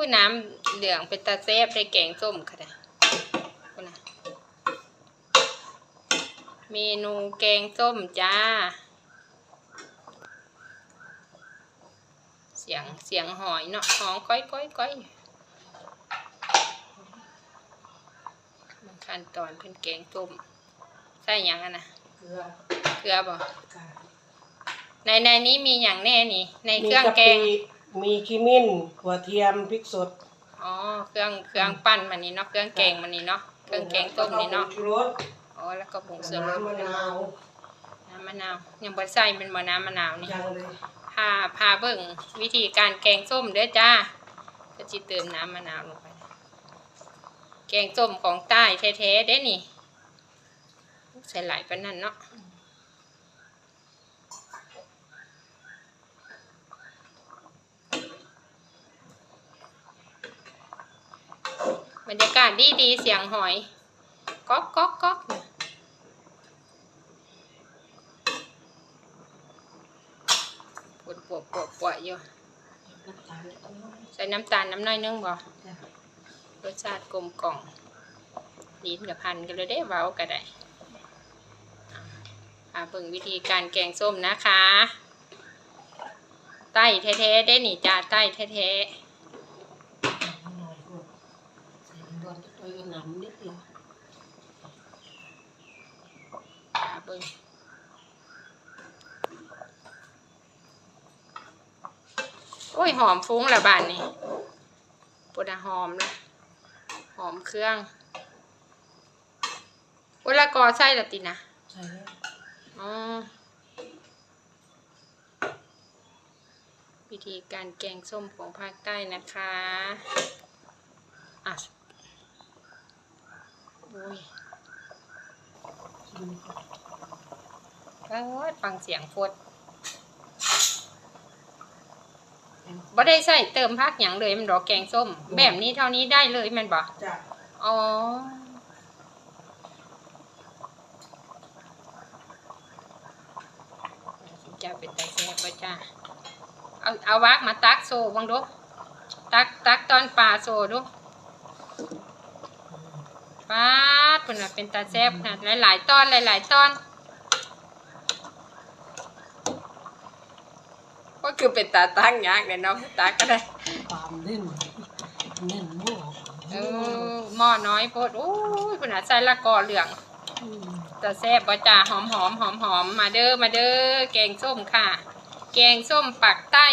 อุ้ยน้ำเหลืองเป็นตาแซ่บได้แกงส้มค่ะนะคุณนะเมนูแกงส้มจ้า เสียงเสียงหอยเนาะหองก้อยก้อยก้อยมันขั้นตอนเพิ่นแกงส้มใส่หยังอะนะเกลือเกลือบ่ค่ะในในนี้มีอย่างแน่นี่ ในเครื่องแกง มีะปิมีขมิ้นหัวเทียมพริกสดอ๋อเครื่องเครื่องปั้นมันนี่เนาะเครื่องแกงมันนี่เนาะเครื่องแกงต้มนี่เนาะแล้วก็ผงชูรสอ๋อแล้วก็ผงเสือรสน้ำมะนาวน้ำมะนาวยังบ่ใส่เป็นบ่น้ำมะนาวนี่ยังเลยพาพาเบิ่งวิธีการแกงส้มเด้อจ้าก็จิเติมน้ำมะนาวลงไป แกงส้มของใต้แท้ๆเด้นี่ใส่หลายปานนั้นเนาะ บรรยากาศดีดีเสียงหอยก๊อกก๊อกก๊อกปวดปวดปวดปวดอยู่น้ำตาลเล็กน้อยใส่น้ำตาลน้ำน้อยนึงบ่รสชาติกลมกล่อมลิ้นกับพันกันเลยได้เว้าก็ได้อาเบิ่งวิธีการแกงส้มนะคะใต้แท้ๆได้หนีจ้าใต้แท้หน่อยก็ ใส่รวนจะไปหนำนิดเดียวๆอ่าเบิ่งโอ้ย หอมฟุ้งละบานนี่ปุดหอมเลยหอมเครื่องโอ้ยละกอใส่ละตินะใส่อ๋อวิธีการแกงส้มของภาคใต้นะคะ อ้ยชิมก่อนโอ้ยฟังเสียงฟดบ่ได้ใส่เติมพักอย่างเลยมันดอกแกงส้ม แบบนี้เท่านี้ได้เลยแมันบ่จ้ะอ๋อจะเป็นตาแซ่บบ่จ้าเอาเอาวักมาตักโซ่บังดูตักตักตอนปลาโซ่ดู ปาดเป็นว่าเป็นตาแซ่บขนาดหลายๆตอนหลายๆตอนก็คือเป็นตาตั้งยากเลยเนาะตาก็ได้ความเน่นเน่นมั่วเออหม้อน้อยโพดโอ้ยคุณอาใส่ละกอเหลืองมจะแซ่บบ่จ้าหอมหอมหอมหอมมาเด้อมาเด้อแกงส้มค่ะ แกงส้มปักใต้